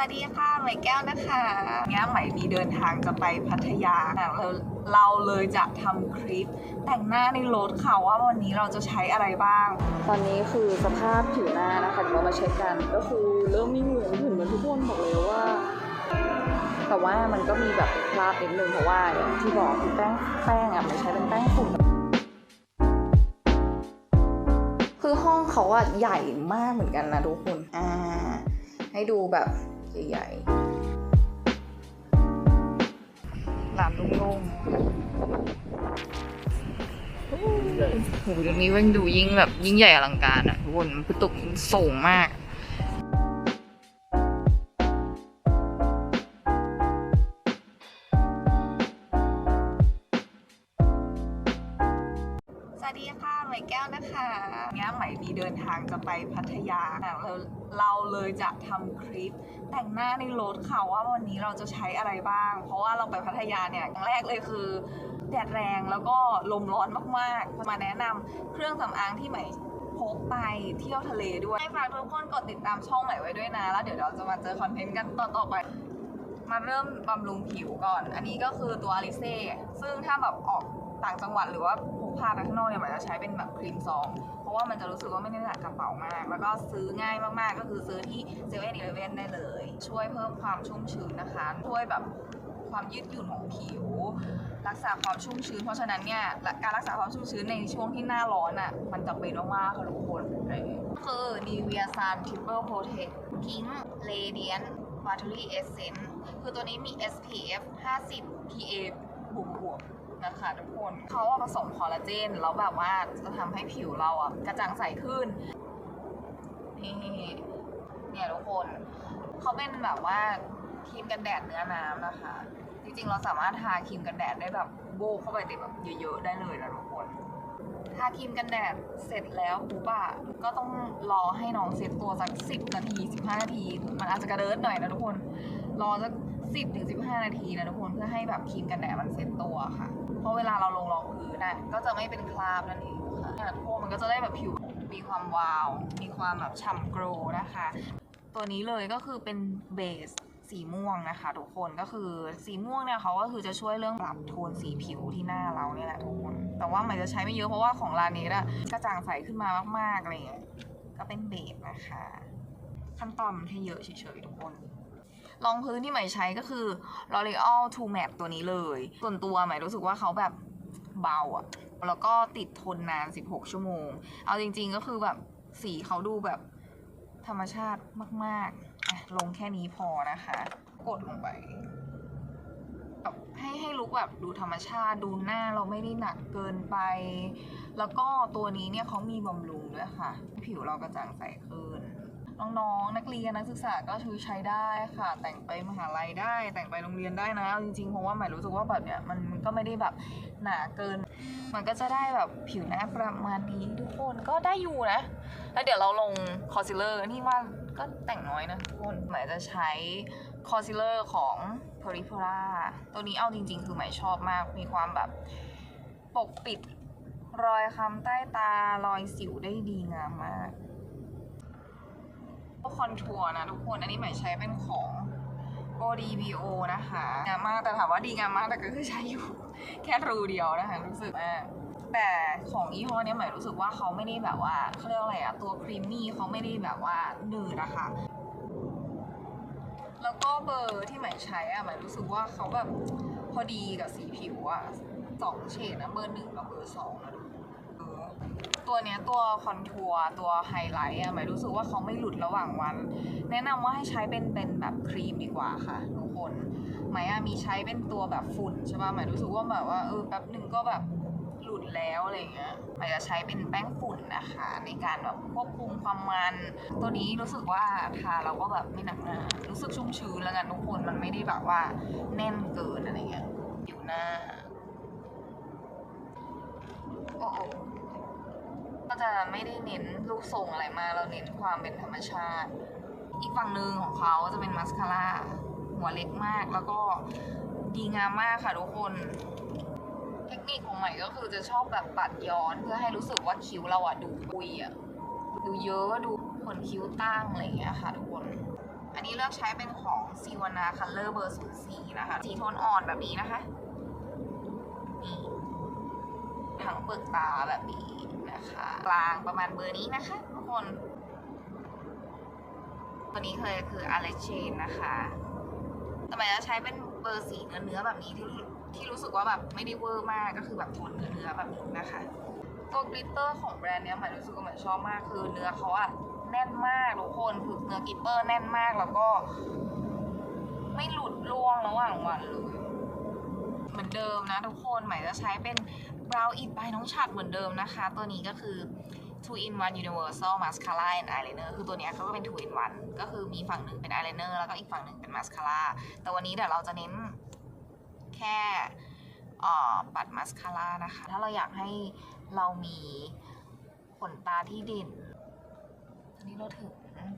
สวัสดีค่ะใหม่แก้วนะคะเนี้ยใหม่มีเดินทางจะไปพัทยาเราเราเลยจะทำคลิปแต่งหน้าในรถค่ะว่าวันนี้เราจะใช้อะไรบ้าง ตอนนี้คือสภาพผิวหน้านะคะเดี๋ยวเรามาเช็คกัน ก็คือเริ่มมีเหงื่อเห็นเหมือนทุกคนบอกเลยว่า แต่ว่ามันก็มีแบบคราบนิดนึงเพราะว่าอย่างที่บอกคือแป้งแป้งอะมันใช้เป็นแป้งฝุ่นคือห้องเขาอะใหญ่มากเหมือนกันนะทุกคน อ่า ให้ดูแบบ ใหญ่ๆลานโล่งๆโอ้โหตรงนี้มันดูยิ่งแบบยิ่งใหญ่อลังการอะทุกคนคือตึกมันสูงมากสวัสดีค่ะใหม่แก้วนะคะเนี้ยใหม่มีเดินทางจะไปพัทยาเราเราเลยจะทำคลิป แต่งหน้าในรถค่ะว่าวันนี้เราจะใช้อะไรบ้าง เพราะว่าเราไปพัทยาเนี่ยอย่างแรกเลยคือแดดแรงแล้วก็ลมร้อนมากๆ มาแนะนำเครื่องสำอางที่ใหม่พกไปเที่ยวทะเลด้วยให้ฝากทุกคนกดติดตามช่องใหม่ไว้ด้วยนะ แล้วเดี๋ยวเราจะมาเจอคอนเทนต์กันตอนต่อไปมาเริ่มบำรุงผิวก่อน อันนี้ก็คือตัวอลิเซ่ซึ่งถ้าแบบออกต่างจังหวัดหรือว่า พาไปข้างนอกเนี่ยมันจะใช้เป็นแบบครีมซอง เพราะว่ามันจะรู้สึกว่าไม่ได้หนักกระเป๋ามาก แล้วก็ซื้อง่ายมากๆ ก็คือซื้อที่เซเว่นอีเลเว่นได้เลย ช่วยเพิ่มความชุ่มชื้นนะคะ ช่วยแบบความยืดหยุ่นของผิว รักษาความชุ่มชื้น เพราะฉะนั้นเนี่ยการรักษาความชุ่มชื้นในช่วงที่หน้าร้อนอะมันจำเป็นมากๆค่ะทุกคนก็คือ Nivea Sun Triple Protect Pink Radiant Watery Essence คือตัวนี้มี SPF 50 PA บวกบวก นะคะทุกคนเขาเอาผสมคอลลาเจนแล้วแบบว่าจะทำให้ผิวเราอะกระจ่างใสขึ้นนี่เนี่ยทุกคนเขาเป็นแบบว่าครีมกันแดดเนื้อน้ำนะคะ จริงๆเราสามารถทาครีมกันแดดได้แบบโบกเข้าไปติดแบบเยอะๆได้เลยนะทุกคนทาครีมกันแดดเสร็จแล้วปุ๊บอะก็ต้องรอให้น้องเซ็ตตัวสักสิบนาทีสิบห้านาที มันอาจจะกระเดิดหน่อยนะทุกคน รอสักสิบถึงสิบห้านาทีนะทุกคนเพื่อให้แบบครีมกันแดดมันเซ็ตตัวค่ะ เพราะเวลาเราลงรองพื้นน่ะก็จะไม่เป็นคราบนั่นเองค่ะเนี่ยทุกคนมันก็จะได้แบบผิวมีความวาว มีความแบบฉ่ำโกรนะคะ ตัวนี้เลยก็คือเป็นเบสสีม่วงนะคะทุกคนก็คือสีม่วงเนี่ยเขาก็คือจะช่วยเรื่องปรับโทนสีผิวที่หน้าเราเนี่ยแหละทุกคน แต่ว่าหมันจะใช้ไม่เยอะเพราะว่าของร้านนี้อะกระจ่างใสขึ้นมามากๆอะไรอย่างเงี้ยก็เป็นเบสนะคะ ขั้นตอนมันแค่เยอะเฉยๆทุกคน รองพื้นที่ใหม่ใช้ก็คือ L'Oreal True Matte ตัวนี้เลย ส่วนตัวใหม่รู้สึกว่าเขาแบบเบาอะแล้วก็ติดทนนาน 16 ชั่วโมง เอาจริง ๆ ก็คือแบบสีเขาดูแบบธรรมชาติมากๆอะลงแค่นี้พอนะคะ กดลงไปแบบให้ให้ลุกแบบดูธรรมชาติดูหน้าเราไม่ได้หนักเกินไป แล้วก็ตัวนี้เนี่ยเขามีบำรุงด้วยค่ะ ผิวเรากระจ่างใสขึ้น น้องๆ นักเรียนนักศึกษาก็ช่วยใช้ได้ค่ะ แต่งไปมหาลัยได้ แต่งไปโรงเรียนได้นะเอาจริงๆเพราะว่าหมายรู้สึกว่าแบบเนี้ยมันก็ไม่ได้แบบหนาเกิน มันก็จะได้แบบผิวหน้าประมาณนี้ทุกคนก็ได้อยู่นะ แล้วเดี๋ยวเราลงคอนซีลเลอร์นี่ว่าก็แต่งน้อยนะทุกคนหมายจะใช้คอนซีลเลอร์ของ p e r i p e r a ตัวนี้เอาจริง ๆ คือหมายชอบมากมีความแบบปกปิดรอยคำใต้ตารอยสิวได้ดีงามมาก คอนทัวร์นะทุกคน อันนี้หมายใช้เป็นของ ODBO นะคะงามมากแต่ถามว่าดีงามมากแต่ก็คือใช้อยู่ แค่รูเดียวนะคะ รู้สึกว่าแต่ของยี่ห้อนี้หมายรู้สึกว่าเขาไม่ได้แบบว่าเขาเรียกอะไรอะตัวครีมมี่เขาไม่ได้แบบว่าหนืดนะคะแล้วก็เบอร์ที่หมายใช้อะหมายรู้สึกว่าเขาแบบพอดีกับสีผิวอะสองเฉดนะเบอร์หนึ่งกับเบอร์สองนะ ตัวเนี้ยตัวคอนทัวร์ตัวไฮไลท์อะหมายรู้สึกว่าเขาไม่หลุดระหว่างวัน แนะนำว่าให้ใช้เป็นเป็นแบบครีมดีกว่าค่ะทุกคนหมายอะมีใช้เป็นตัวแบบฝุ่นใช่ป่ะหมายรู้สึกว่าแบบว่าเออแป๊บหนึ่งก็แบบหลุดแล้วอะไรเงี้ยหมายจะใช้เป็นแป้งฝุ่นนะคะ ในการแบบควบคุมความมัน ตัวนี้รู้สึกว่าทาเราก็แบบไม่หนักหนารู้สึกชุ่มชื้นแล้วกันทุกคนมันไม่ได้แบบว่าแน่นเกินอะไรเงี้ยผิวหน้า โอ้โห ก็จะไม่ได้เน้นรูปทรงอะไรมาเราเน้นความเป็นธรรมชาติ อีกฝั่งหนึ่งของเขาจะเป็นมาสคาร่าหัวเล็กมากแล้วก็ดีงามมากค่ะทุกคน เทคนิคของใหม่ก็คือจะชอบแบบปัดย้อนเพื่อให้รู้สึกว่าคิ้วเราอะดูปุยอะดูเยอะดูขนคิ้วตั้งอะไรอย่างเงี้ยค่ะทุกคน อันนี้เลือกใช้เป็นของซีวานาคัลเลอร์เบอร์ศูนย์สี่นะคะ สีโทนอ่อนแบบนี้นะคะนี่ ทั้งเปลือกตาแบบนี้นะคะ กลางประมาณเบอร์นี้นะคะทุกคน ตัวนี้เคยคืออ l เลเชนนะคะแต่หมายจะใช้เป็นเบอร์สีเนื้อเนื้อแบบนี้ที่ที่รู้สึกว่าแบบไม่ได้เวอร์มากก็คือแบบโทนเนื้อเนื้อแบบนี้นะคะตัวกลิตเตอร์ของแบรนด์เนี้ยหมายรู้สึกว่าหมายชอบมากคือเนื้อเขาอะแน่นมากทุกคนคือเนื้อกลิตเตอร์แน่นมากแล้วก็ ไม่หลุดร่วงระหว่างวันเลย เหมือนเดิมนะทุกคนหมายจะใช้เป็น Brow It by น้องฉัดเหมือนเดิมนะคะ ตัวนี้ก็คือ two in one universal mascara and eyeliner คือตัวเนี้ยเขาก็เป็น two in one ก็คือมีฝั่งหนึ่งเป็น eyeliner แล้วก็อีกฝั่งหนึ่งเป็น mascara แต่วันนี้เดี๋ยวเราจะเน้นแค่ปัดมาสคาร่านะคะ ถ้าเราอยากให้เรามีขนตาที่เด่นอันนี้เราถึง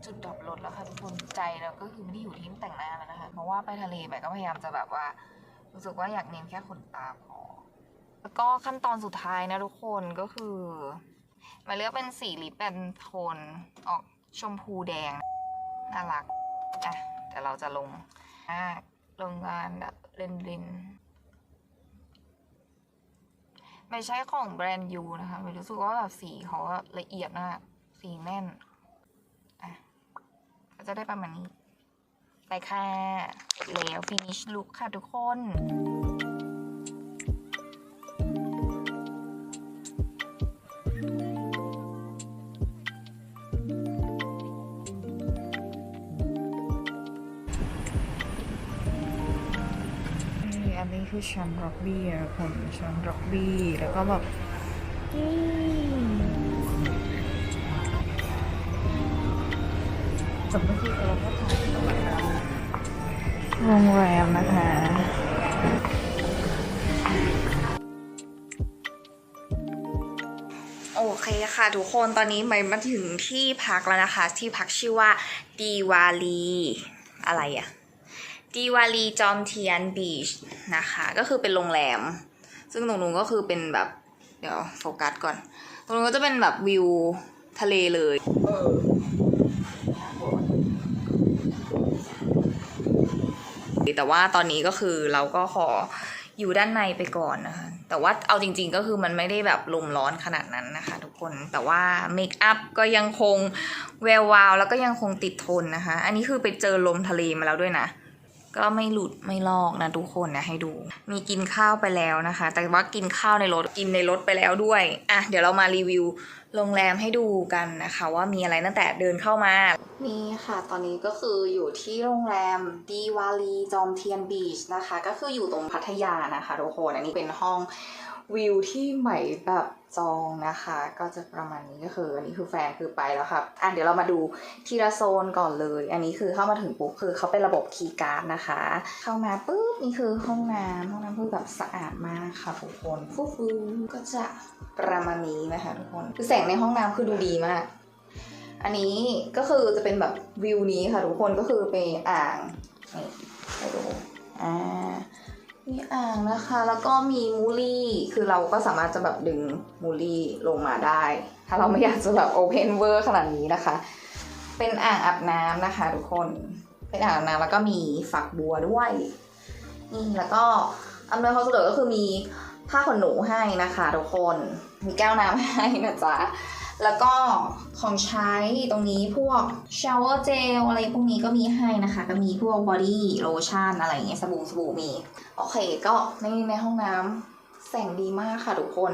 จุดดรอปลดแล้วค่ะทุกคนใจเราก็คือไม่ได้อยู่ที่แต่งหน้าแล้วนะคะ เพราะว่าไปทะเลไปก็พยายามจะแบบว่า รู้สึกว่าอยากเน้นแค่ขนตาพอ แล้วก็ขั้นตอนสุดท้ายนะทุกคนก็คือ มาเลือกเป็นสีลิปเป็นโทนออกชมพูแดง น่ารักอะแต่เราจะลงลงงานแบบเลนลินไม่ใช่ของแบรนด์ยูนะคะไม่รู้สึกว่าแบบสีเขาละเอียดมากสีแน่น อะ ก็จะได้ประมาณนี้ ไปค่ะแล้ว finish look ค่ะทุกคนนี่อันนี้คือชันร็อกบี้อะคนชันร็อกบี้แล้วก็แบบจบก็คือเราก็ถ่าย โรงแรมนะคะโอเคค่ะทุกคนตอนนี้ใหม่มาถึงที่พักแล้วนะคะ ที่พักชื่อว่าดีวาลีอะไรอะดีวาลีจอมเทียนบีชนะคะ ก็คือเป็นโรงแรม ซึ่งตรงนู้นก็คือเป็นแบบ เดี๋ยวโฟกัสก่อน ตรงนู้นก็จะเป็นแบบวิวทะเลเลย แต่ว่าตอนนี้ก็คือเราก็ขออยู่ด้านในไปก่อนนะคะ แต่ว่าเอาจริง ๆ ก็คือมันไม่ได้แบบลมร้อนขนาดนั้นนะคะทุกคน แต่ว่าเมคอัพก็ยังคงแวววาวแล้วก็ยังคงติดทนนะคะ อันนี้คือไปเจอลมทะเลมาแล้วด้วยนะ ก็ไม่หลุดไม่ลอกนะทุกคนนะให้ดู มีกินข้าวไปแล้วนะคะ แต่ว่ากินข้าวในรถกินในรถไปแล้วด้วยอะเดี๋ยวเรามารีวิวโรงแรมให้ดูกันนะคะ ว่ามีอะไรตั้งแต่เดินเข้ามา นี่ค่ะ ตอนนี้ก็คืออยู่ที่โรงแรมดีวาลีจอมเทียนบีชนะคะ ก็คืออยู่ตรงพัทยานะคะทุกคนอันนี้เป็นห้องวิวที่ใหม่แบบ จองนะคะ ก็จะประมาณนี้ก็คืออันนี้คือแฟนคือไปแล้วครับอะเดี๋ยวเรามาดูทีละโซนก่อนเลย อันนี้คือเข้ามาถึงปุ๊บคือเขาเป็นระบบคีย์การ์ดนะคะ เข้ามาปุ๊บนี่คือห้องน้ำห้องน้ำคือแบบสะอาดมากค่ะทุกคนฟูฟูก็จะประมาณนี้นะคะทุกคนคือแสงในห้องน้ำคือดูดีมากอันนี้ก็คือจะเป็นแบบวิวนี้ค่ะทุกคนก็คือเป็นอ่างนี่ไปดูอ่า มีอ่างนะคะ แล้วก็มีมูลี่คือเราก็สามารถจะแบบดึงมูลี่ลงมาได้ ถ้าเราไม่อยากจะแบบโอเพนเวอร์ขนาดนี้นะคะ เป็นอ่างอาบน้ำนะคะทุกคนเป็นอ่างอาบน้ำแล้วก็มีฝักบัวด้วยนี่แล้วก็อำนวยความสะดวกก็คือมีผ้าขนหนูให้นะคะทุกคน มีแก้วน้ำให้นะจ๊ะ แล้วก็ของใช้ตรงนี้พวกชาวเวอร์เจลอะไรพวกนี้ก็มีให้นะคะ ก็มีพวกบอดี้โลชั่นอะไรอย่างเงี้ยสบู่สบู่มี โอเคก็ในในห้องน้ำแสงดีมากค่ะทุกคน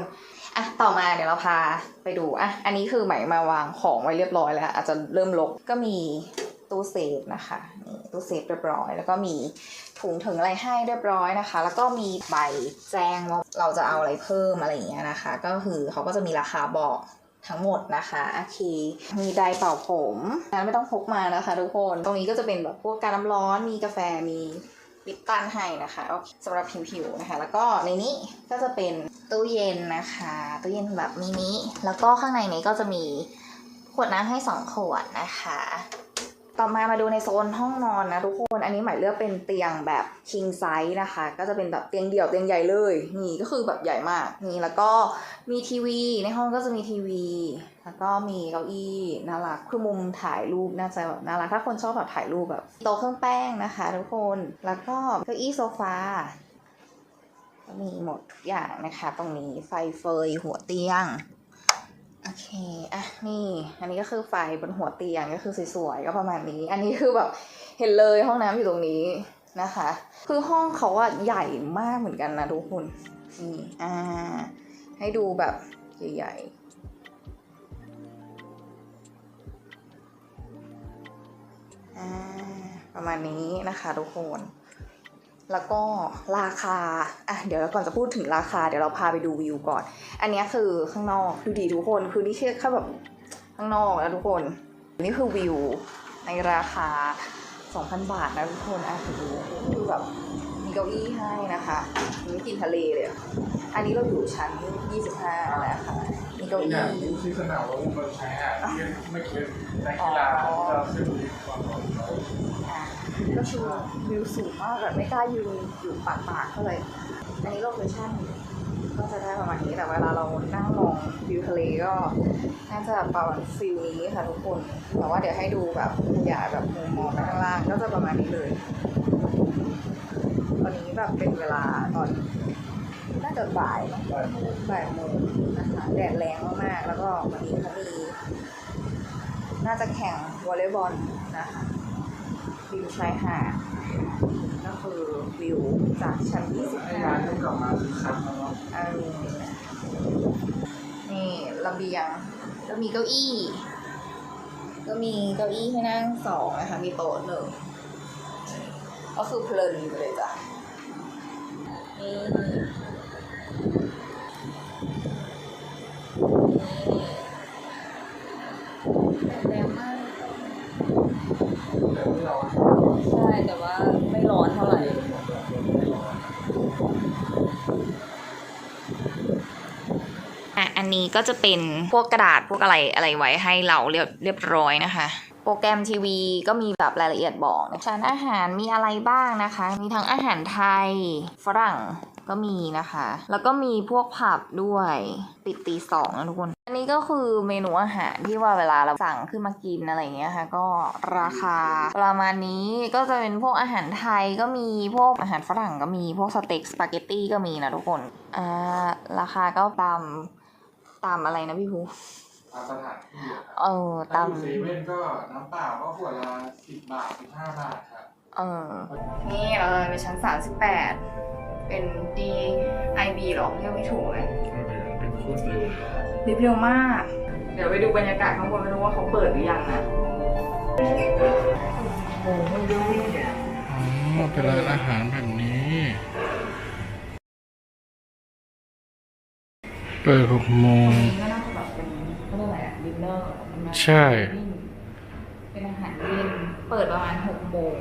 อะต่อมาเดี๋ยวเราพาไปดูอะอันนี้คือไหมมาวางของไว้เรียบร้อยแล้ว อาจจะเริ่มลกก็มีตู้เซฟนะคะนี่ตู้เซฟเรียบร้อย แล้วก็มีถุงถึงอะไรให้เรียบร้อยนะคะ แล้วก็มีใบแจ้งว่าเราจะเอาอะไรเพิ่มอะไรอย่างเงี้ยนะคะ ก็คือเขาก็จะมีราคาบอก ทั้งหมดนะคะโอเคมีไดร์เป่าผมนั้นไม่ต้องพกมานะคะ ทุกคน ตรงนี้ก็จะเป็นแบบพวกการน้ำร้อนมีกาแฟมีลิปตันให้นะคะโอเคสำหรับผิวๆนะคะ แล้วก็ในนี้ก็จะเป็นตู้เย็นนะคะตู้เย็นแบบมินิแล้วก็ข้างในนี้ก็จะมีขวดน้ำให้สองขวดนะคะ ต่อมามาดูในโซนห้องนอนนะทุกคน อันนี้หมายเลือกเป็นเตียงแบบ king size นะคะ ก็จะเป็นแบบเตียงเดี่ยวเตียงใหญ่เลย นี่ก็คือแบบใหญ่มาก นี่แล้วก็มีทีวี ในห้องก็จะมีทีวี แล้วก็มีเก้าอี้น่ารัก คือมุมถ่ายรูปน่าจะแบบน่ารัก ถ้าคนชอบแบบถ่ายรูปแบบโต๊ะเครื่องแป้งนะคะ ทุกคน แล้วก็เก้าอี้โซฟาก็มีหมดทุกอย่างนะคะ ตรงนี้ไฟเฟยหัวเตียง โอเค อะ นี่ อันนี้ก็คือไฟบนหัวเตียงก็คือสวยๆ ก็ประมาณนี้ อันนี้คือแบบเห็นเลยห้องน้ำอยู่ตรงนี้นะคะ คือห้องเขาอะใหญ่มากเหมือนกันนะทุกคน นี่ อ่า ให้ดูแบบใหญ่ๆ อ่า ประมาณนี้นะคะทุกคน แล้วก็ราคา อะ เดี๋ยวก่อนจะพูดถึงราคา เดี๋ยวเราพาไปดูวิวก่อน อันเนี้ยคือข้างนอกดูดีทุกคน คือนี่แค่แค่แบบข้างนอกแล้วทุกคน นี่คือวิวในราคา 2,000 บาทนะทุกคนอะดูคือแบบมีเก้าอี้ให้นะคะมีกินทะเลเลยอะอันนี้เราอยู่ชั้น 25นั่นแหละค่ะ มีเก้าอีกอี้อย่างที่ที่สนามเรามันใช้อะที่ไม่เกี่ยวนักกีฬาที่เราขึ้นมีความร้อนเขาอะ ก็คือวิวสูงมากแบบไม่กล้ายืนอยู่ปากปากเท่าไหร่อันนี้โลเคชั่นก็จะได้ประมาณนี้แต่เวลาเรานั่งมองวิวทะเลก็น่าจะประมาณฟิลนี้ค่ะทุกคนแต่ว่าเดี๋ยวให้ดูแบบตัวอย่างแบบมุมมองข้างล่างก็จะประมาณนี้เลยตอนนี้แบบเป็นเวลาตอนน่าจะบ่ายเนอะบ่ายโมงนะคะแดดแรงมากๆแล้วก็วันนี้เขามีน่าจะแข่งวอลเลย์บอลนะคะ วิวชายหาดก็คือวิวจากชั้นให้ร้านต้องกลับมาคึกคักแล้วเนาะ25เออนี่ระเบียงก็มีเก้าอี้ ก็มีเก้าอี้ให้นั่งสองนะคะมีโต๊ะหนึ่งก็คือเพลินไปเลยจ้ะนี่นี่แรงมาก แต่ที่เรา ใช่แต่ว่าไม่ร้อนเท่าไหร่ อะอั นี้ก็จะเป็นพวกกระดาษพวกอะไรอะไรไว้ให้เราเรียบเรียบร้อยนะคะ โปรแกรมทีวีก็มีแบบรายละเอียดบอกชั้นอาหารมีอะไรบ้างนะคะ มีทั้งอาหารไทย ฝรั่งก็มีนะคะ แล้วก็มีพวกผับด้วยปิดตีสองนะทุกคน อันนี้ก็คือเมนูอาหารที่ว่าเวลาเราสั่งขึ้นมากินอะไรเงี้ยค่ะ ก็ราคาประมาณนี้ก็จะเป็นพวกอาหารไทยก็มีพวกอาหารฝรั่งก็มีพวกสเต็กสปาเกตตี้ก็มีนะทุกคน อ่าราคาก็ตาม ตามอะไรนะพี่ภูตามสถานที่อะครับเออถ้าตาม อยู่เซเว่นก็น้ำเปล่าก็ขวดละสิบบาทสิบห้าบาทครับ เออ นี่เราในชั้นสามสิบแปดเป็น DIB หรอเรียกไม่ถูกเลยเป็นโคตรเร็วรีบเร็วมาก เดี๋ยวไปดูบรรยากาศข้างบนไม่รู้ว่าเขาเปิดหรือยังนะ อ๋อเป็นร้านอาหารแบบนี้ เปิดหกโมงก็น่าจะแบบเป็นเขาเรียกอะไรอะดินเนอร์ใช่ เป็นอาหารเย็นเปิดประมาณหกโมง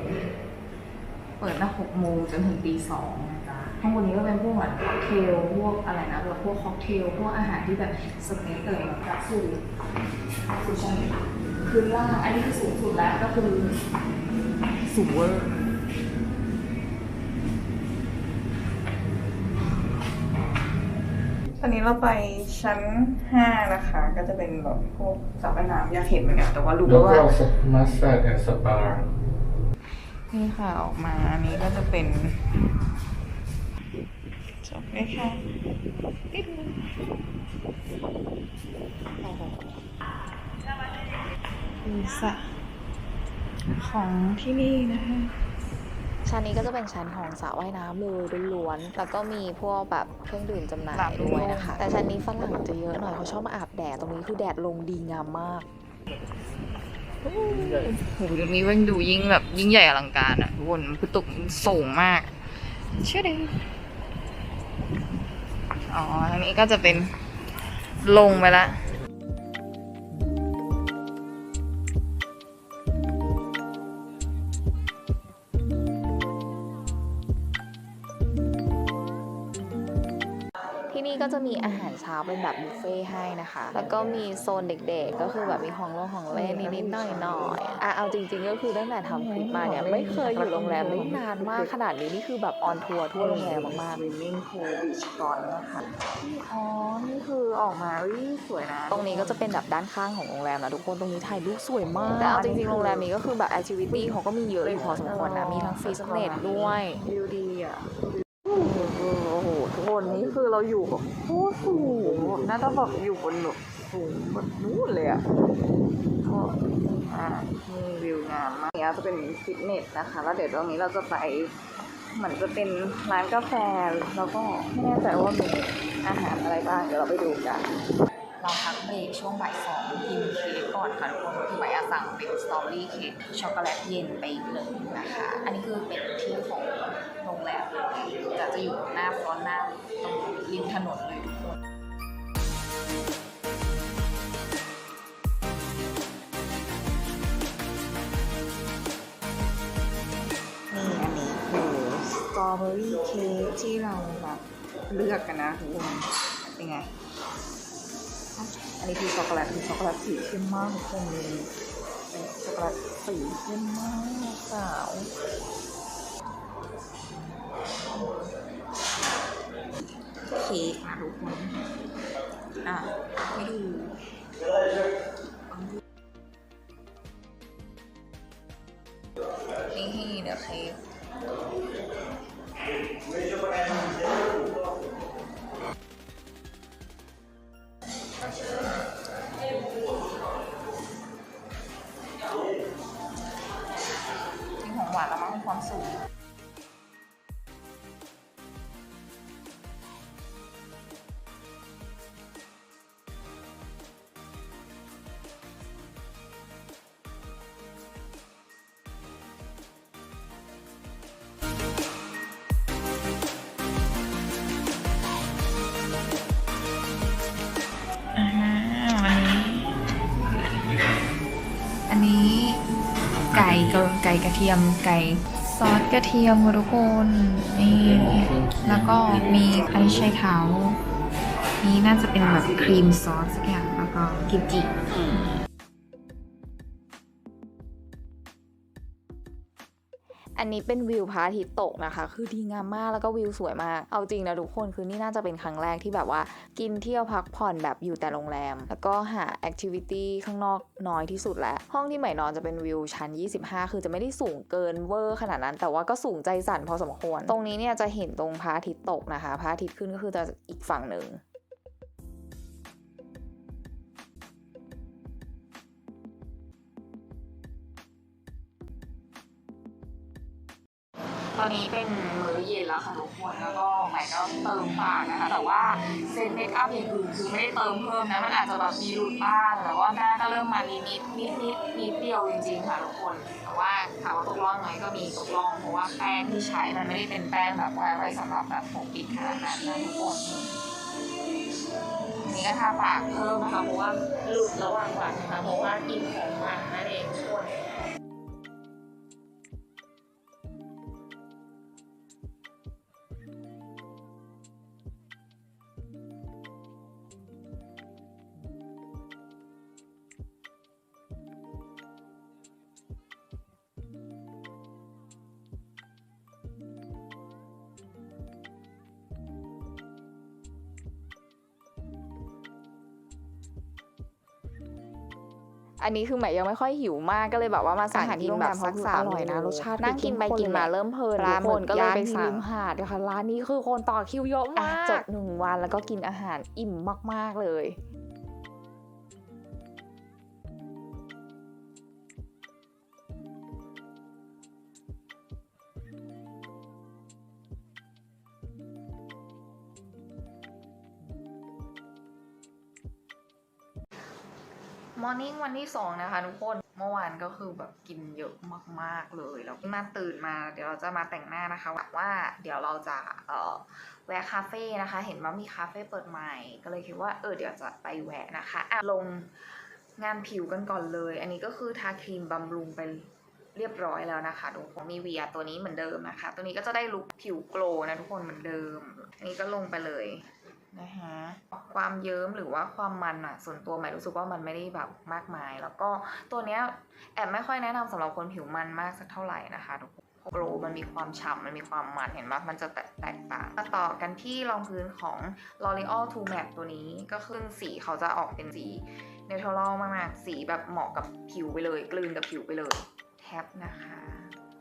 เปิดตั้งหกโมงจนถึงตีสองนะจ๊ะข้างบนนี้ก็เป็นพวกแบบค็อกเทลพวกอะไรนะแบบพวกค็อกเทลพวกอาหารที่แบบสเต็กอะไรแบบกับสูคือชั้นคือล่างอันนี้คือสูงสุดแล้วก็คือสูงเวอร์ อนนี้เราไปชั้นห้านะคะ ก็จะเป็นแบบพวกสระว่ายน้ำอยากเห็นเหมือนกันแต่ว่ารู้แล้วว่าก็มัสตาร์ดแอนด์สปานี่ค่ะออกมาอันนี้ก็จะเป็นจบเลยค่ะติดมือโอ้โหมีสระของที่นี่นะคะ ชั้นนี้ก็จะเป็นชั้นของสระว่ายน้ำเลยล้วนๆแล้วก็มีพวกแบบเครื่องดื่มจำหน่ายด้วยนะคะ แต่ชั้นนี้ฝรั่งจะเยอะหน่อยเขาชอบมาอาบแดดตรงนี้คือแดดลงดีงามมากโอ้โหตรงนี้เว่งดูยิ่งแบบยิ่งใหญ่อลังการอะทุกคนคือตึกมันสูงมาก เชื่อดิอ๋อทางนี้ก็จะเป็นลงไปละ ก็จะมีอาหารเช้าเป็นแบบบุฟเฟ่ต์ให้นะคะ แล้วก็มีโซนเด็กๆ ก็คือแบบมีของลงของเล่นนิดๆหน่อยๆอะเอาจริงๆก็คือตั้งแต่ทำคลิปมาเนี่ยไม่เคยอยู่โรงแรมได้นานมากขนาดนี้นี่คือแบบออนทัวร์ทั่วโรงแรมมากๆวิมมิ่งพูลบีชฟรอนนะคะอ๋อ นี่คือออกมาอุ้ยสวยนะ ตรงนี้ก็จะเป็นแบบด้านข้างของโรงแรมนะทุกคนตรงนี้ถ่ายรูปสวยมากแต่เอาจริงๆโรงแรมนี้ก็คือแบบแอคทิวิตี้เขาก็มีเยอะอยู่พอสมควรนะมีทั้งฟิตเนสด้วยวิวดีอะโอ้โหทุกค นนี่คือเราอยู่แบบโคตรสูงน่าจะแบบอยู่บนแบบสูงบนนู้นเลยอะก็อ่านี่วิวงามมากเนี่ยจะเป็นฟิตเนสนะคะ แล้วเดี๋ยวตรงนี้เราจะไปเหมือนจะเป็นร้านกาแฟแล้วก็ไม่แน่ใจว่ามีอาหารอะไรบ้างเดี๋ยวเราไปดูกันเราพักเบรกช่วงบ่ายสองกินเค้กก่อนค่ะทุกคนคือใบอาสั่งเป็นสตรอเบอรี่เค้กช็อกโกแลตเย็นไปอีกหนึ่งนะคะ อันนี้คือเป็นที่ของ โรงแรมแต่จะอยู่หน้าฟรอนหน้าตรงริมถนนเลยทุกคนนี่อันนี้คือสตรอเบอรี่เค้กที่เราแบบเลือกกันนะทุกคนเป็นไง อันนี้คือช็อกโกแลตคือช็อกโกแลตสีเข้มมากทุกคนเลยช็อกโกแลตสีเข้มมากสาว เค้กนะทุกคนอะให้ดูนี่เดี๋ยวเค้ก ไก่กไก่กระเทียมไก่ซอสกระเทียมค่ะทุกคนนี่แล้วก็มีอันนี้ใช้เท้านี่น่าจะเป็นแบบครีมซอสสักอย่างแล้วก็กิมจิ นนี้เป็นวิวพระอาทิตย์ตกนะคะ คือดีงามมากแล้วก็วิวสวยมาก เอาจริงนะทุกคนคือนี่น่าจะเป็นครั้งแรกที่แบบว่า กินเที่ยวพักผ่อนแบบอยู่แต่โรงแรม แล้วก็หาแอคทิวิตี้ข้างนอกน้อยที่สุดแล้ว ห้องที่ใหม่นอนจะเป็นวิวชั้น 25 คือจะไม่ได้สูงเกินเวอร์ขนาดนั้น แต่ว่าก็สูงใจสั่นพอสมควร ตรงนี้เนี่ยจะเห็นตรงพระอาทิตย์ตกนะคะพระอาทิตย์ขึ้นก็คือจะอีกฝั่งหนึ่ง ตอนนี้เป็นมื้อเย็นแล้วค่ะทุกคนแล้วก็ใหม่ก็เติมปากนะคะ แต่ว่าเซตเมคอัพอย่างอื่นคือไม่ได้เติมเพิ่มนะมันอาจจะแบบมีหลุดบ้างแต่ว่าหน้าก็เริ่มมานิดนิดนิดนิดนิดเดียวจริงๆค่ะทุกคนแต่ว่าถามว่าตกล่องไหมก็มีตกล่องเพราะว่าแป้งที่ใช้มันไม่ได้เป็นแป้งแบบว่าไว้สำหรับแบบปกปิดขนาดนั้นนะทุกคนนนี้ก็ทาปากเพิ่มนะคะเพราะว่าหลุดระหว่างวันนะคะเพราะว่ากินของมันนั่นเอง อันนี้คือใหม่ยังไม่ค่อยหิวมากก็เลยแบบว่ามาสั่งกินแบบสักสามอร่อยนะรสชาตินั่งกินไปกินมาเริ่มเพลินปลาทุกคนก็เลยไปหมึกย่างสั่งริมหาดค่ะร้านนี้คือคนต่อคิวเยอะมากจจดดหนึ่งวันแล้วก็กินอาหารอิ่มมากๆเลย มอร์นิ่งวันที่สองนะคะทุกคนเมื่อวานก็คือแบบกินเยอะมาก ๆ เลยแล้วมาตื่นมาเดี๋ยวเราจะมาแต่งหน้านะคะหวังว่าเดี๋ยวเราจะเอ่อแวะคาเฟ่นะคะ เห็นว่ามีคาเฟ่เปิดใหม่ ก็เลยคิดว่าเออเดี๋ยวจะไปแวะนะคะอะลงงานผิวกันก่อนเลย อันนี้ก็คือทาครีมบำรุงไปเรียบร้อยแล้วนะคะทุกคนมีเวียตัวนี้เหมือนเดิมนะคะ ตัวนี้ก็จะได้ลุคผิวโกล์นะทุกคนเหมือนเดิม อันนี้ก็ลงไปเลย นะคะความเยิ้มหรือว่าความมันอะส่วนตัวใหม่รู้สึกว่ามันไม่ได้แบบมากมาย แล้วก็ตัวเนี้ยแอบไม่ค่อยแนะนำสำหรับคนผิวมันมากสักเท่าไหร่นะคะทุกคนโกลมันมีความฉ่ำมันมีความมันเห็นปะมันจะแตกต่างมาต่อกันที่รองพื้นของ L'Oreal True Matte ตัวนี้ก็คือสีเขาจะออกเป็นสีเนเทอรัลมากๆ สีแบบเหมาะกับผิวไปเลย กลืนกับผิวไปเลยแท็บนะคะ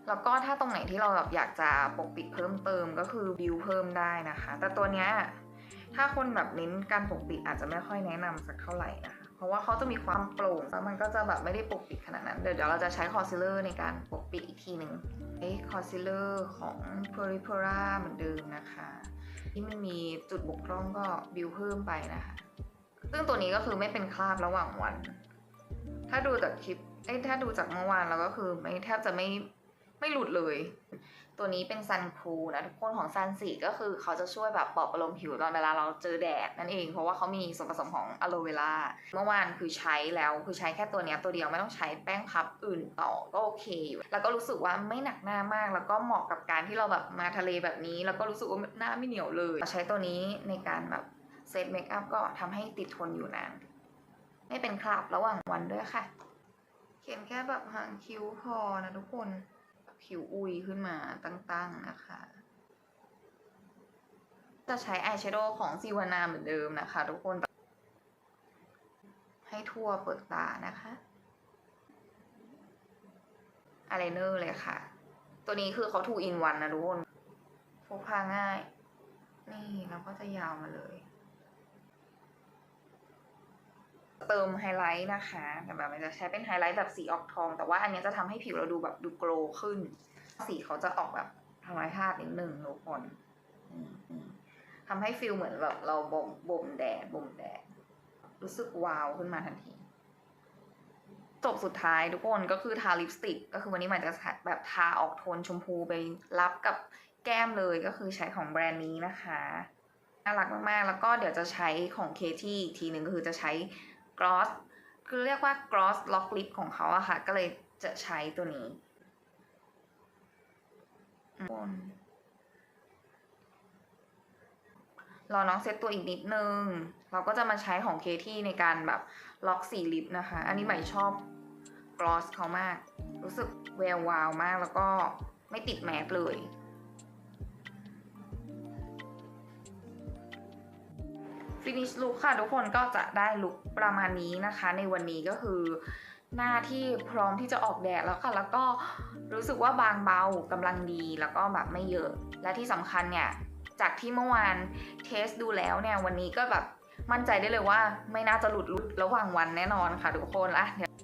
แล้วก็ถ้าตรงไหนที่เราแบบอยากจะปกปิดเพิ่มเติมก็คือบิวเพิ่มได้นะคะ แต่ตัวเนี้ย ถ้าคนแบบเน้นการปกปิดอาจจะไม่ค่อยแนะนำสักเท่าไหร่นะคะ เพราะว่าเขาจะมีความโปร่งแล้วมันก็จะแบบไม่ได้ปกปิดขนาดนั้น เดี๋ยวเดี๋ยวเราจะใช้คอนซีลเลอร์ในการปกปิดอีกทีหนึ่งไอ้คอนซีลเลอร์ของ p e r i p e r a เหมือนเดิมนะคะ ที่มันมีจุดบกพร่องก็บิวเพิ่มไปนะคะ ซึ่งตัวนี้ก็คือไม่เป็นคราบระหว่างวัน ถ้าดูจากคลิปเอ้ถ้าดูจากเมื่อวานแล้วก็คือไม่แทบจะไม่ไม่หลุดเลย ตัวนี้เป็นซันคูนะทุกคนของซันสีก็คือเขาจะช่วยแบบปลอบประโลมผิวตอนเวลาเราเจอแดดนั่นเอง เพราะว่าเขามีส่วนผสมของอะโลเวราเมื่อวานคือใช้แล้วคือใช้แค่ตัวนี้ตัวเดียวไม่ต้องใช้แป้งพับอื่นต่อก็โอเคอยู่แล้วก็รู้สึกว่าไม่หนักหน้ามากแล้วก็เหมาะกับการที่เราแบบมาทะเลแบบนี้ แล้วก็รู้สึกว่าหน้าไม่เหนียวเลยใช้ตัวนี้ในการแบบเซตเมคอัพก็ทำให้ติดทนอยู่นานไม่เป็นคราบระหว่างวันด้วยค่ะ เขียนแค่แบบหางคิ้วพอนะทุกคน ผิวอุยขึ้นมาตั้งๆนะคะ จะใช้อายแชโดว์ของซีวานาเหมือนเดิมนะคะ ทุกคน ให้ทั่วเปิดตานะคะอายไลเนอร์เลยค่ะ ตัวนี้คือเขาทูอินวันนะทุกคนพกพาง่าย นี่แล้วก็จะยาวมาเลย เติมไฮไลท์นะคะแต่แบบมันจะใช้เป็นไฮไลท์แบบสีออกทอง แต่ว่าอันนี้จะทำให้ผิวเราดูแบบดูโกลว์ขึ้น สีเขาจะออกแบบธรรมชาตินิดหนึ่งทุกคนอืมอืมทำให้ฟิลเหมือนแบบเราบ่มบ่มแดดบ่มแดด รู้สึกว้าวขึ้นมาทันที จบสุดท้ายทุกคนก็คือทาลิปสติก ก็คือวันนี้ใหม่จะแบบทาออกโทนชมพูไปรับกับแก้มเลยก็คือใช้ของแบรนด์นี้นะคะน่ารักมาก ๆ แล้วก็เดี๋ยวจะใช้ของเคที่อีกทีหนึ่งก็คือจะใช้ gloss คือเรียกว่า gloss lock lip ของเขาอะค่ะ ก็เลยจะใช้ตัวนี้รอน้องเซตตัวอีกนิดนึง เราก็จะมาใช้ของเคที่ในการแบบล็อกสีลิปนะคะ อันนี้ใหม่ชอบ gloss เขามาก รู้สึกแวววาวมากแล้วก็ไม่ติดแมสเลย ฟินิชลุคค่ะทุกคนก็จะได้ลุคประมาณนี้นะคะ ในวันนี้ก็คือหน้าที่พร้อมที่จะออกแดดแล้วค่ะ แล้วก็รู้สึกว่าบางเบากำลังดีแล้วก็แบบไม่เยอะ และที่สำคัญเนี่ย จากที่เมื่อวานเทสดูแล้วเนี่ย วันนี้ก็แบบมั่นใจได้เลยว่า ไม่น่าจะหลุดลุดระหว่างวันแน่นอนค่ะทุกคนละเดี๋ยว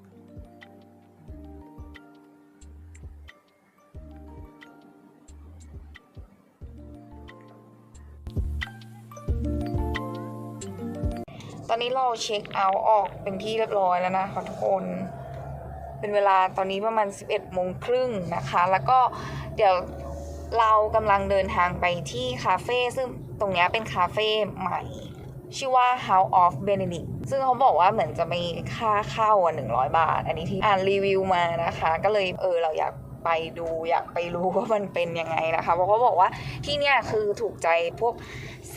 นี้เราเช็คเอาท์ออกเป็นที่เรียบร้อยแล้วนะคะทุกคน เป็นเวลาตอนนี้ประมาณ 11โมงครึ่งนะคะ แล้วก็เดี๋ยวเรากำลังเดินทางไปที่คาเฟ่ซึ่งตรงเนี้ยเป็นคาเฟ่ใหม่ ชื่อว่า House of Benedict ซึ่งเขาบอกว่าเหมือนจะมีค่าเข้าอะ100 บาท อันนี้ที่อ่านรีวิวมานะคะ ก็เลยเออเราอยาก ไปดูอยากไปรู้ว่ามันเป็นยังไงนะคะเพราะเขาบอกว่าที่เนี่ยคือถูกใจพวก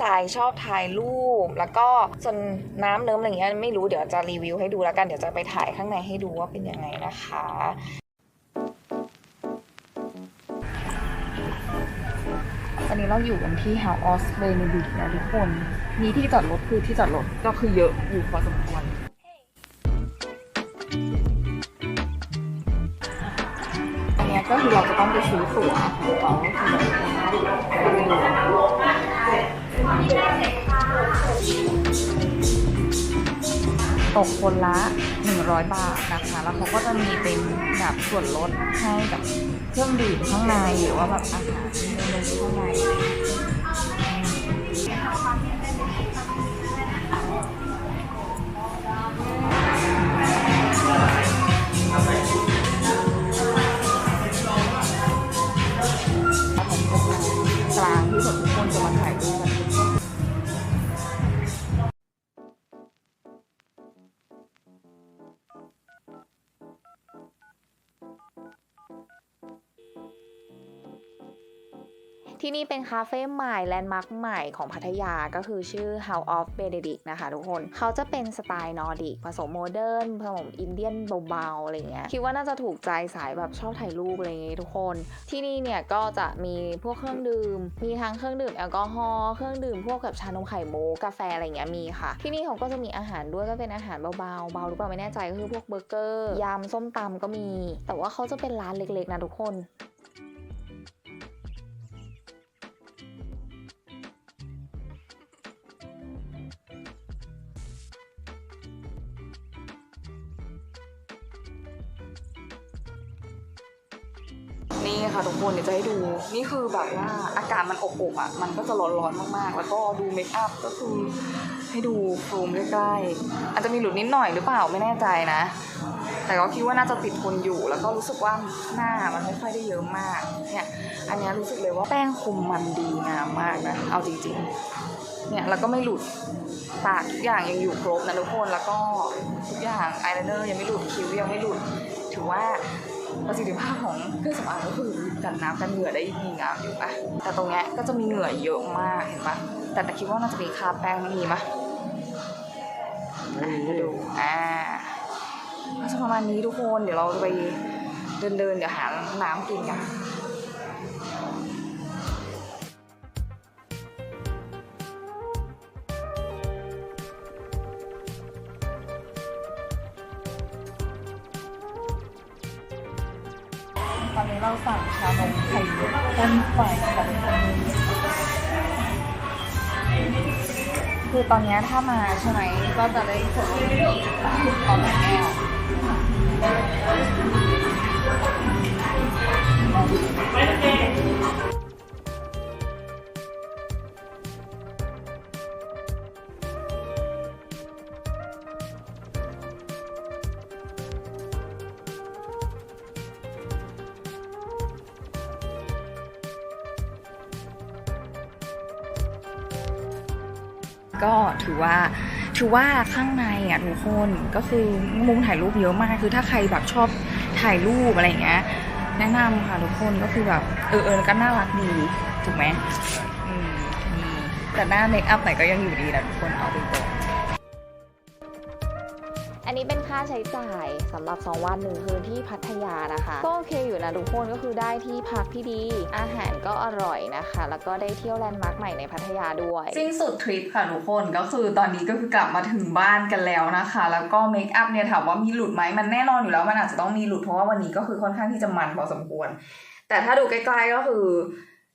สายชอบถ่ายรูป แล้วก็ส่วนน้ำเนิ้มอะไรเงี้ยไม่รู้เดี๋ยวจะรีวิวให้ดูแล้วกันเดี๋ยวจะไปถ่ายข้างในให้ดูว่าเป็นยังไงนะคะตอนนี้เราอยู่กันที่ House of Benedict นะทุกคน มีที่จอดรถคือที่จอดรถก็คือเยอะอยู่พอสมควร ก็คือเราจะต้องไปซื้อตั๋วของเขาคือแบบไปดูตกคนละ 100 บาทนะคะ แล้วเขาก็จะมีเป็นแบบส่วนลดให้กับเครื่องดื่มข้างในหรือว่าแบบอาหารเมนูข้างใน นี่เป็นคาเฟ่ใหม่แลนด์มาร์คใหม่ของพัทยาก็คือชื่อ House of Benedict นะคะทุกคน เขาจะเป็นสไตล์นอร์ดิกผสมโมเดิร์นผสมอินเดียนเบาๆอะไรเงี้ยคิดว่าน่าจะถูกใจสายแบบชอบถ่ายรูปอะไรเงี้ยทุกคน ที่นี่เนี่ยก็จะมีพวกเครื่องดื่ม มีทั้งเครื่องดื่มแอลกอฮอล์เครื่องดื่มพวกแบบชานมไข่มุกกาแฟอะไรเงี้ยมีค่ะ ที่นี่เขาก็จะมีอาหารด้วยก็เป็นอาหารเบาๆเบาหรือเปล่าไม่แน่ใจก็คือพวกเบอร์เกอร์ยำส้มตำก็มี แต่ว่าเขาจะเป็นร้านเล็กๆนะทุกคน ค่ะทุกคนเดี๋ยวจะให้ดู นี่คือแบบว่าอากาศมันอบอบอะ มันก็จะร้อนๆมากๆ แล้วก็ดูเมคอัพก็คือให้ดูโฟมใกล้ๆอาจจะมีหลุดนิดหน่อยหรือเปล่าไม่แน่ใจนะ แต่ก็คิดว่าน่าจะติดทนอยู่ แล้วก็รู้สึกว่าหน้ามันไม่ค่อยได้เยอะมาก เนี่ย อันนี้รู้สึกเลยว่าแป้งคุมมันดีงามมากนะ เอาจริงๆ เนี่ยแล้วก็ไม่หลุดปากทุกอย่างยังอยู่ครบนะทุกคน แล้วก็ทุกอย่างอายไลเนอร์ยังไม่หลุดคิ้วยังไม่หลุด ถือว่า ประสิทธิภาพของเครื่องสำอางก็คือกันน้ำกันเหงื่อได้ดีงามอยู่ปะแต่ตรงเนี้ยก็จะมีเหงื่อเยอะมากเห็นปะแต่แต่คิดว่าน่าจะมีคาบแป้งไม่มีปะอ่ดูอ่าก็จะประมาณนี้ทุกคนเดี๋ยวเราจะไปเดินเดินเดี๋ยวหาน้ำกินกัน ตอนนี้ถ้ามาใช่ไหมก็จะได้ส่วนลดตอนแก้วก็ ถือว่าถือว่าข้างในอะทุกคนก็คือมุมถ่ายรูปเยอะมากคือถ้าใครแบบชอบถ่ายรูปอะไรอย่างเงี้ยแนะนำค่ะทุกคนก็คือแบบเออเออก็น่ารักดีถูกไหมอืมนี่แต่หน้าเมคอัพไหนก็ยังอยู่ดีนะทุกคนเอาไปก่อน ใช้จ่ายสำหรับ 2 วันหนึ่งคืนที่พัทยานะคะ ก็โอเคอยู่นะทุกคนก็คือได้ที่พักที่ดี อาหารก็อร่อยนะคะ แล้วก็ได้เที่ยวแลนด์มาร์คใหม่ในพัทยาด้วยสิ้นสุดทริปค่ะทุกคนก็คือตอนนี้ก็คือกลับมาถึงบ้านกันแล้วนะคะ แล้วก็เมคอัพเนี่ยถามว่ามีหลุดไหมมันแน่นอนอยู่แล้วมันอาจจะต้องมีหลุดเพราะว่าวันนี้ก็คือค่อนข้างที่จะมันพอสมควร แต่ถ้าดูใกล้ๆก็คือ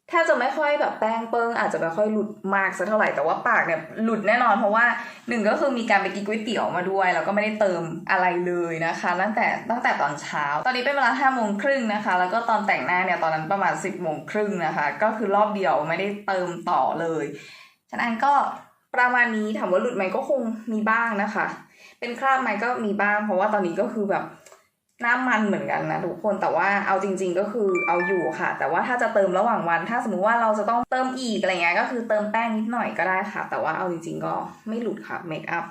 แทบจะไม่ค่อยแบบแป้งเปิ้งอาจจะไม่ค่อยหลุดมากสักเท่าไหร่แต่ว่าปากเนี่ยหลุดแน่นอนเพราะว่าหนึ่งก็คือมีการไปกินก๋วยเตี๋ยวมาด้วย แล้วก็ไม่ได้เติมอะไรเลยนะคะตั้งแต่ตั้งแต่ตอนเช้า ตอนนี้เป็นเวลาห้าโมงครึ่งนะคะ แล้วก็ตอนแต่งหน้าเนี่ยตอนนั้นประมาณสิบโมงครึ่งนะคะ ก็คือรอบเดียวไม่ได้เติมต่อเลยฉะนั้นก็ประมาณนี้ถามว่าหลุดไหมก็คงมีบ้างนะคะ เป็นคราบไหมก็มีบ้าง เพราะว่าตอนนี้ก็คือแบบ หน้ามันเหมือนกันนะทุกคนแต่ว่าเอาจริง ๆก็คือเอาอยู่ค่ะ แต่ว่าถ้าจะเติมระหว่างวัน ถ้าสมมุติว่าเราจะต้องเติมอีกอะไรเงี้ยก็คือเติมแป้งนิดหน่อยก็ได้ค่ะ แต่ว่าเอาจริง ๆ ก็ไม่หลุดค่ะเมคอัพ